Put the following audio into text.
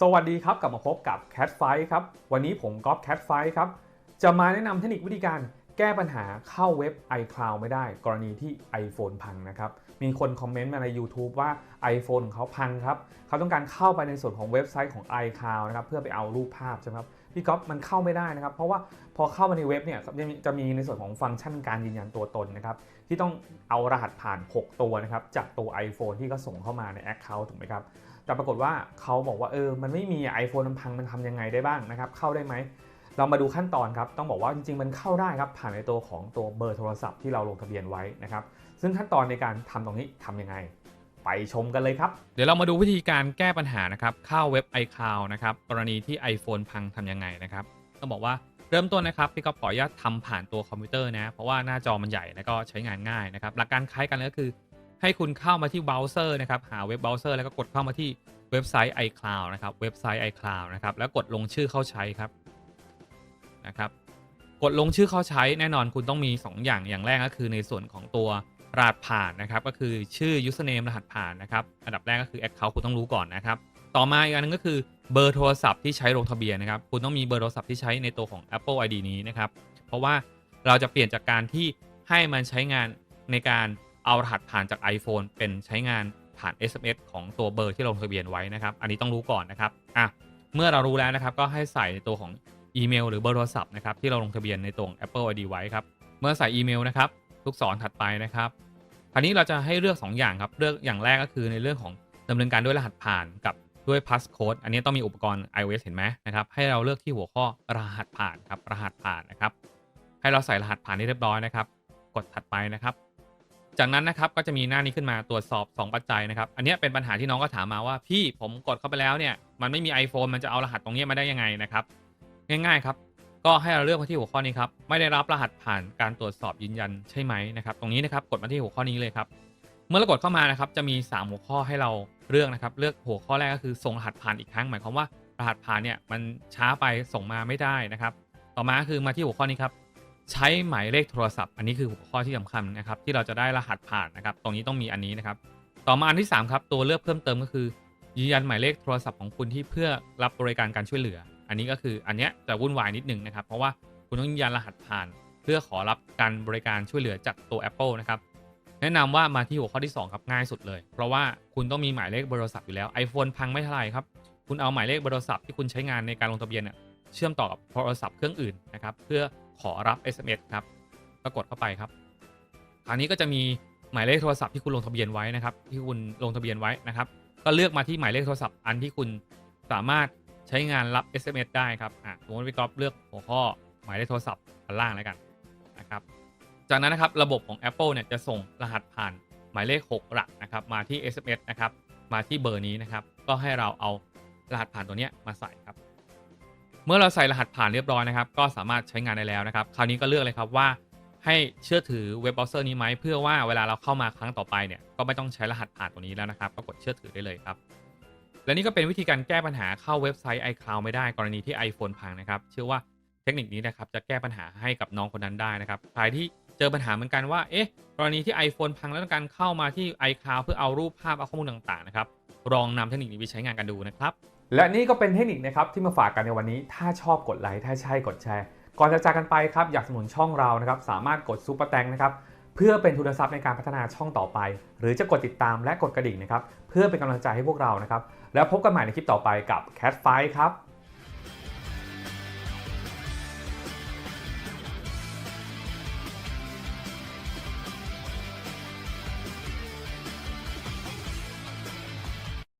สวัสดีครับกลับมาพบกับ Cat Fight ครับ วันนี้ผมก๊อฟ Cat Fight ครับ จะมาแนะนำเทคนิควิธีการแก้ปัญหาเข้าเว็บ iCloud ไม่ได้ กรณีที่ iPhone พังนะครับ มีคนคอมเมนต์มาใน YouTube ว่า iPhone ของเขาพังครับ เขาต้องการเข้าไปในส่วนของเว็บไซต์ของ iCloud นะครับเพื่อไปเอารูปภาพใช่ไหมครับพี่ก๊อฟมันเข้าไม่ได้นะครับ เพราะว่าพอเข้ามาในเว็บเนี่ยจะมีในส่วนของฟังก์ชันการยืนยันตัวตนนะครับที่ต้องเอารหัสผ่าน 6 ตัวนะครับจากตัว iPhone ที่เขาส่งเข้ามาใน Account ถูกไหมครับ แต่ปรากฏว่าเขาบอกว่าเออมันไม่มี iPhone มันพังมันทำยังไงได้บ้างนะครับ เข้าได้ไหม เรามาดูขั้นตอนครับ ต้องบอกว่าจริงๆ มันเข้าได้ครับ ผ่านในตัวของตัวเบอร์โทรศัพท์ที่เราลงทะเบียนไว้นะครับ ซึ่งขั้นตอนในการทำตรงนี้ทำยังไง ไปชมกันเลยครับ เดี๋ยวเรามาดูวิธีการแก้ปัญหานะครับ เข้าเว็บ iCloud นะครับ กรณีที่ iPhone พังทำยังไงนะครับ ต้องบอกว่าเริ่มต้นนะครับพี่ก็ขออนุญาตทำผ่านตัวคอมพิวเตอร์นะ เพราะว่าหน้าจอมันใหญ่แล้วก็ใช้งานง่ายนะครับ หลักการคล้ายกันก็คือ ให้คุณเข้ามาที่เบราว์เซอร์นะครับ หาเว็บเบราว์เซอร์แล้วก็กดเข้ามาที่เว็บไซต์ iCloud นะครับ เว็บไซต์ iCloud นะครับ แล้วกดลงชื่อเข้าใช้ครับนะครับ กดลงชื่อเข้าใช้แน่นอนคุณต้องมี 2 อย่าง อย่างแรกก็คือในส่วนของตัวรหัสผ่านนะครับ ก็คือชื่อ username รหัสผ่านนะครับ อันดับแรกก็คือ account คุณต้องรู้ก่อนนะครับ ต่อมาอีกอันนึงก็คือเบอร์โทรศัพท์ที่ใช้ลงทะเบียนนะครับ คุณต้องมีเบอร์โทรศัพท์ที่ใช้ในตัวของ Apple ID นี้นะครับ เพราะว่าเราจะเปลี่ยนจากการที่ให้มันใช้งานในการ เอารหัสผ่านจาก iPhone เป็นใช้งานผ่าน SMS ของตัวเบอร์ที่ลงทะเบียนไว้นะครับ อันนี้ต้องรู้ก่อนนะครับอะเมื่อเรารู้แล้วนะครับ ก็ให้ใส่ในตัวของอีเมลหรือเบอร์โทรศัพท์นะครับที่เราลงทะเบียนในตัวของ Apple ID ไว้ครับ เมื่อใส่อีเมลนะครับลูกศรถัดไปนะครับคราวนี้เราจะให้เลือก 2 อย่างครับ เลือกอย่างแรกก็คือในเรื่องของดำเนินการด้วยรหัสผ่านกับด้วย passcode อันนี้ต้องมีอุปกรณ์ iOS เห็นไหมนะครับ ให้เราเลือกที่หัวข้อรหัสผ่านครับ รหัสผ่านนะครับ ให้เราใส่รหัสผ่านที่เรียบร้อยนะครับ กดถัดไปนะครับ จากนั้นนะครับก็จะมีหน้านี้ขึ้นมาตรวจสอบ 2 ปัจจัยนะครับ อันนี้เป็นปัญหาที่น้องก็ถามมาว่า พี่ผมกดเข้าไปแล้วเนี่ยมันไม่มี iPhone มันจะเอารหัสตรงนี้มาได้ยังไงนะครับ ง่ายๆครับก็ให้เราเลือกมาที่หัวข้อนี้ครับไม่ได้รับรหัสผ่านการตรวจสอบยืนยันใช่ไหมนะครับ ตรงนี้นะครับกดมาที่หัวข้อนี้เลยครับ เมื่อเรากดเข้ามานะครับจะมี 3 หัวข้อให้เราเลือกนะครับ เลือกหัวข้อแรกก็คือส่งรหัสผ่านอีกครั้งหมายความว่ารหัสผ่านเนี่ยมันช้าไปส่งมาไม่ได้นะครับ ต่อมาคือมาที่หัวข้อนี้ครับ ใช้หมายเลขโทรศัพท์ อันนี้คือหัวข้อที่สำคัญนะครับที่เราจะได้รหัสผ่านนะครับ ตรงนี้ต้องมีอันนี้นะครับ ต่อมาอันที่ 3 ครับ ตัวเลือกเพิ่มเติมก็คือ ยืนยันหมายเลขโทรศัพท์ของคุณที่เพื่อรับบริการการช่วยเหลือ อันนี้ก็คืออันเนี้ยจะวุ่นวายนิดนึงนะครับ เพราะว่าคุณต้องยืนยันรหัสผ่าน เพื่อขอรับการบริการช่วยเหลือจากตัว Apple นะครับแนะนำว่ามาที่หัวข้อที่ 2 ครับง่ายสุดเลย เพราะว่าคุณต้องมีหมายเลขโทรศัพท์อยู่แล้ว iPhone พังไม่เท่าไหร่ครับคุณเอาหมายเลขโทรศัพท์ที่คุณใช้งานในการลงทะเบียนเนี่ยเชื่อมต่อกับโทรศัพท์เครื่องอื่นนะครับเพื่อ ขอรับ SMS ครับก็กดเข้าไปครับคราวนี้ก็จะมีหมายเลขโทรศัพท์ที่คุณลงทะเบียนไว้นะครับ ที่คุณลงทะเบียนไว้นะครับ ก็เลือกมาที่หมายเลขโทรศัพท์อันที่คุณสามารถใช้งานรับ SMS ได้ครับอะสมมติพี่ก๊อฟเลือกหัวข้อหมายเลขโทรศัพท์อันล่างแล้วกันนะครับ จากนั้นนะครับระบบของ Apple เนี่ยจะส่งรหัสผ่านหมายเลข 6 หลักนะครับ มาที่ SMS นะครับ มาที่เบอร์นี้นะครับ ก็ให้เราเอารหัสผ่านตัวนี้มาใส่ครับ เมื่อเราใส่รหัสผ่านเรียบร้อยนะครับ ก็สามารถใช้งานได้แล้วนะครับ คราวนี้ก็เลือกเลยครับว่าให้เชื่อถือเว็บเบราว์เซอร์นี้ไหมเพื่อว่าเวลาเราเข้ามาครั้งต่อไปเนี่ยก็ไม่ต้องใช้รหัสผ่านตัวนี้แล้วนะครับก็กดเชื่อถือได้เลยครับ และนี่ก็เป็นวิธีการแก้ปัญหาเข้าเว็บไซต์ iCloud ไม่ได้กรณีที่ iPhone พังนะครับเชื่อว่าเทคนิคนี้นะครับจะแก้ปัญหาให้กับน้องคนนั้นได้นะครับใครที่เจอปัญหาเหมือนกันว่าเอ๊ะกรณีที่ iPhone พังแล้วต้องการเข้ามาที่ iCloud เพื่อเอารูปภาพเอาข้อมูลต่างๆนะครับลองนำเทคนิคนี้ไปใช้งานกันดูนะครับ และนี่ก็เป็นเทคนิคนะครับที่มาฝากกันในวันนี้ ถ้าชอบกดไลค์ถ้าใช่กดแชร์ ก่อนจะจากกันไปครับอยากสนุนช่องเรานะครับสามารถกดซุปเปอร์แตงนะครับเพื่อเป็นทุนทรัพย์ในการพัฒนาช่องต่อไป หรือจะกดติดตามและกดกระดิ่งนะครับเพื่อเป็นกำลังใจให้พวกเรานะครับแล้วพบกันใหม่ในคลิปต่อไปกับ Cat Fight ครับ